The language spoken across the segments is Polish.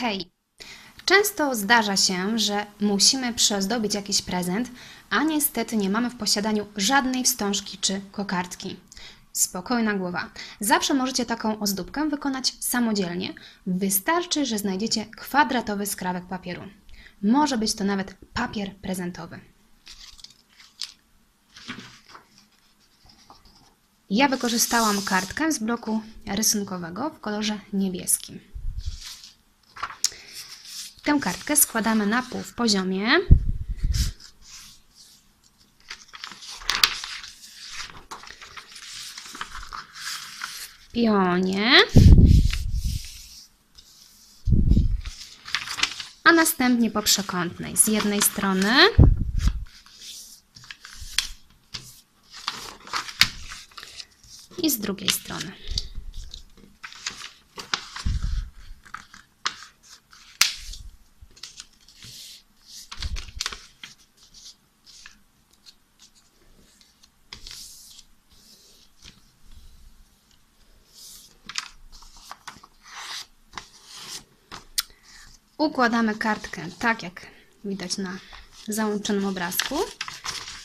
Hej, często zdarza się, że musimy przyozdobić jakiś prezent, a niestety nie mamy w posiadaniu żadnej wstążki czy kokardki. Spokojna głowa. Zawsze możecie taką ozdóbkę wykonać samodzielnie. Wystarczy, że znajdziecie kwadratowy skrawek papieru. Może być to nawet papier prezentowy. Ja wykorzystałam kartkę z bloku rysunkowego w kolorze niebieskim. Tę kartkę składamy na pół w poziomie. W pionie. A następnie po przekątnej. Z jednej strony i z drugiej strony. Układamy kartkę tak, jak widać na załączonym obrazku,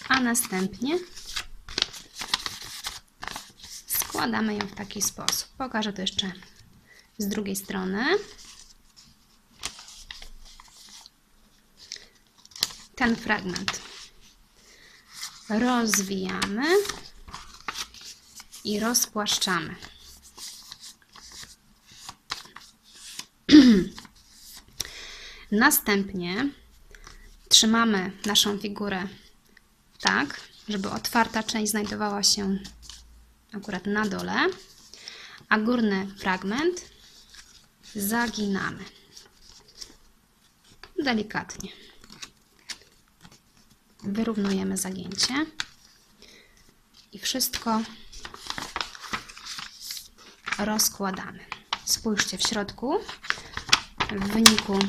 a następnie składamy ją w taki sposób. Pokażę to jeszcze z drugiej strony. Ten fragment rozwijamy i rozpłaszczamy. Następnie trzymamy naszą figurę tak, żeby otwarta część znajdowała się akurat na dole, a górny fragment zaginamy delikatnie. Wyrównujemy zagięcie i wszystko rozkładamy. Spójrzcie w środku. W wyniku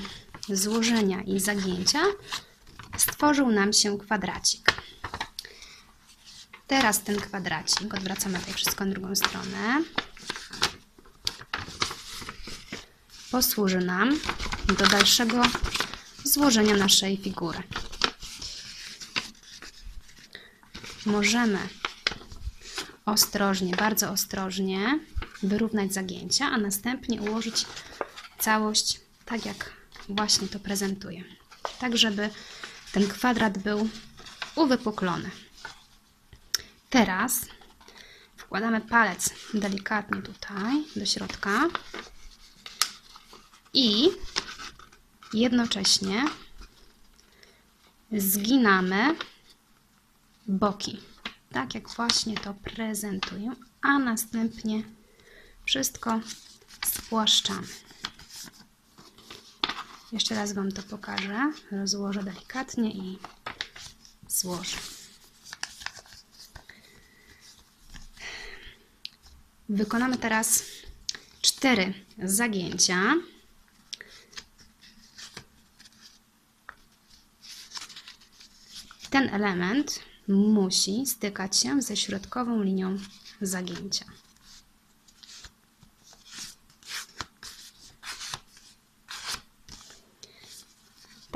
złożenia i zagięcia stworzył nam się kwadracik. Teraz ten kwadracik, odwracamy tutaj wszystko na drugą stronę, posłuży nam do dalszego złożenia naszej figury. Możemy ostrożnie, bardzo ostrożnie wyrównać zagięcia, a następnie ułożyć całość tak, jak właśnie to prezentuję. Tak, żeby ten kwadrat był uwypuklony. Teraz wkładamy palec delikatnie tutaj do środka i jednocześnie zginamy boki, tak jak właśnie to prezentuję, a następnie wszystko spłaszczamy. Jeszcze raz Wam to pokażę. Rozłożę delikatnie i złożę. Wykonamy teraz cztery zagięcia. Ten element musi stykać się ze środkową linią zagięcia.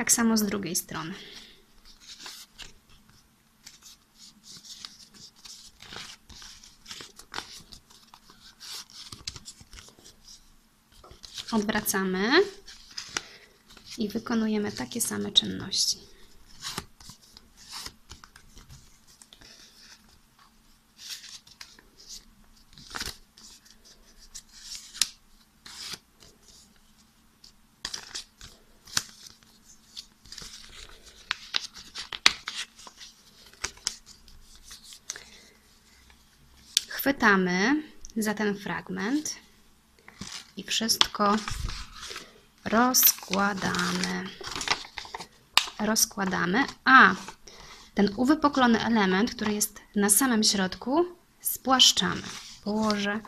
Tak samo z drugiej strony. Odwracamy i wykonujemy takie same czynności. Chwytamy za ten fragment i wszystko rozkładamy. Rozkładamy, a ten uwypuklony element, który jest na samym środku, spłaszczamy. Położę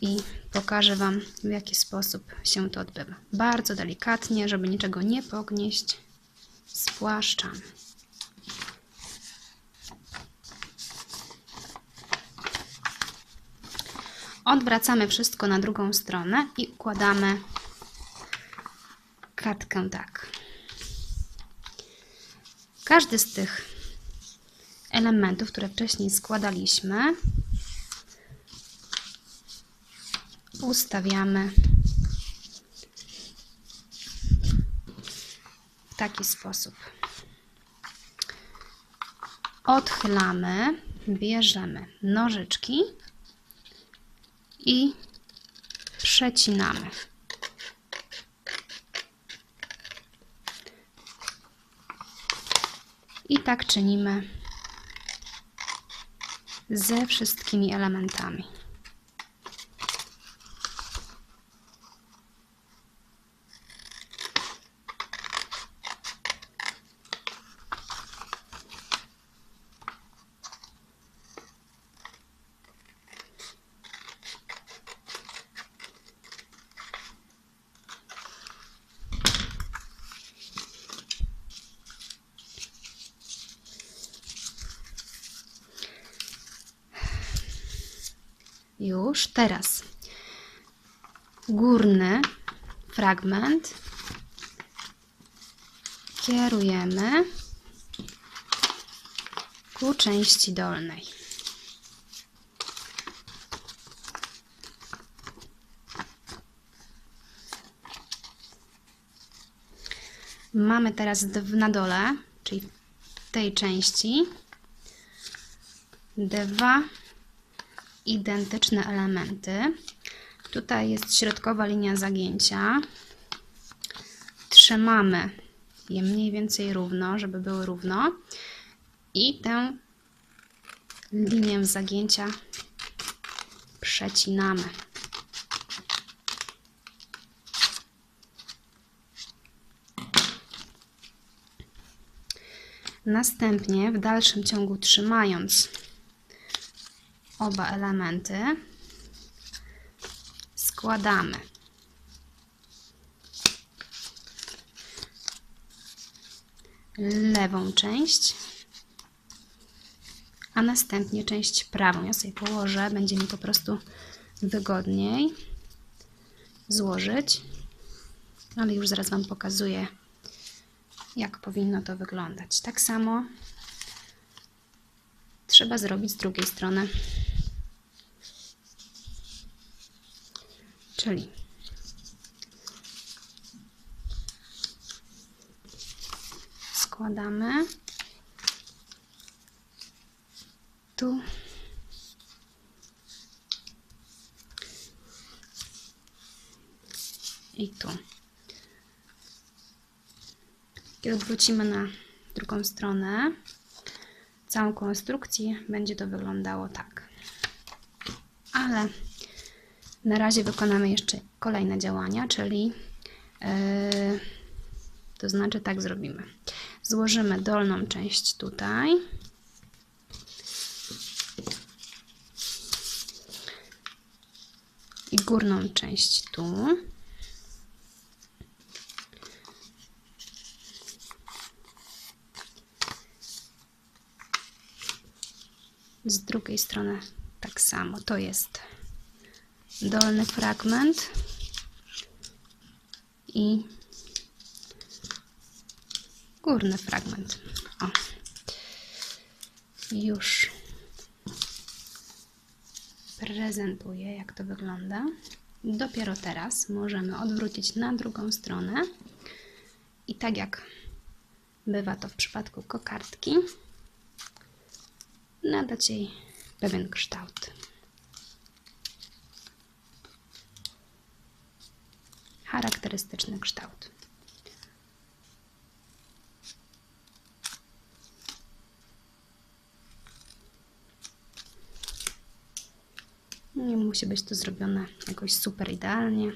i pokażę Wam, w jaki sposób się to odbywa. Bardzo delikatnie, żeby niczego nie pognieść, spłaszczamy. Odwracamy wszystko na drugą stronę i układamy kartkę tak. Każdy z tych elementów, które wcześniej składaliśmy, ustawiamy w taki sposób. Odchylamy, bierzemy nożyczki i przecinamy. I tak czynimy ze wszystkimi elementami. Już teraz górny fragment kierujemy ku części dolnej. Mamy teraz na dole, czyli tej części, dwa identyczne elementy. Tutaj jest środkowa linia zagięcia. Trzymamy je mniej więcej równo, żeby były równo. I tę linię zagięcia przecinamy. Następnie w dalszym ciągu trzymając oba elementy składamy. Lewą część, a następnie część prawą. Ja sobie położę, będzie mi po prostu wygodniej złożyć, ale już zaraz Wam pokazuję, jak powinno to wyglądać. Tak samo trzeba zrobić z drugiej strony. Składamy tu i tu. Kiedy odwrócimy na drugą stronę, całą konstrukcję, będzie to wyglądało tak. Ale na razie wykonamy jeszcze kolejne działania, czyli yy, to znaczy tak zrobimy. Złożymy dolną część tutaj. I górną część tu. z drugiej strony tak samo. To jest dolny fragment i górny fragment. O. Już prezentuję, jak to wygląda. Dopiero teraz możemy odwrócić na drugą stronę i tak jak bywa to w przypadku kokardki, nadać jej pewien kształt. Charakterystyczny kształt. Nie musi być to zrobione jakoś super idealnie.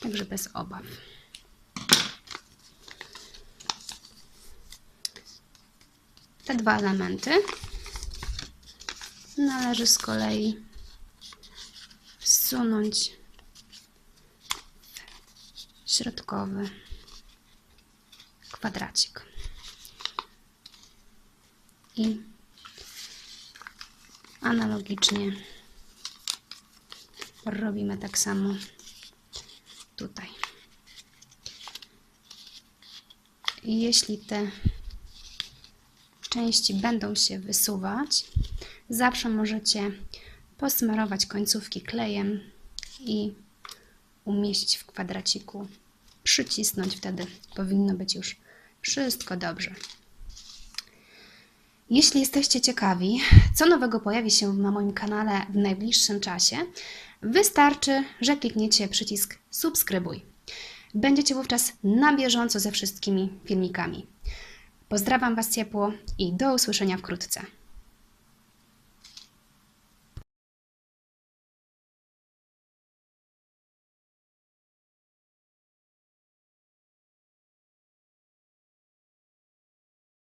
Także bez obaw. Te dwa elementy należy z kolei wsunąć środkowy kwadracik. I analogicznie robimy tak samo tutaj. Jeśli te części będą się wysuwać, zawsze możecie posmarować końcówki klejem i umieścić w kwadraciku, przycisnąć, wtedy powinno być już wszystko dobrze. Jeśli jesteście ciekawi, co nowego pojawi się na moim kanale w najbliższym czasie, wystarczy, że klikniecie przycisk subskrybuj. Będziecie wówczas na bieżąco ze wszystkimi filmikami. Pozdrawiam Was ciepło i do usłyszenia wkrótce.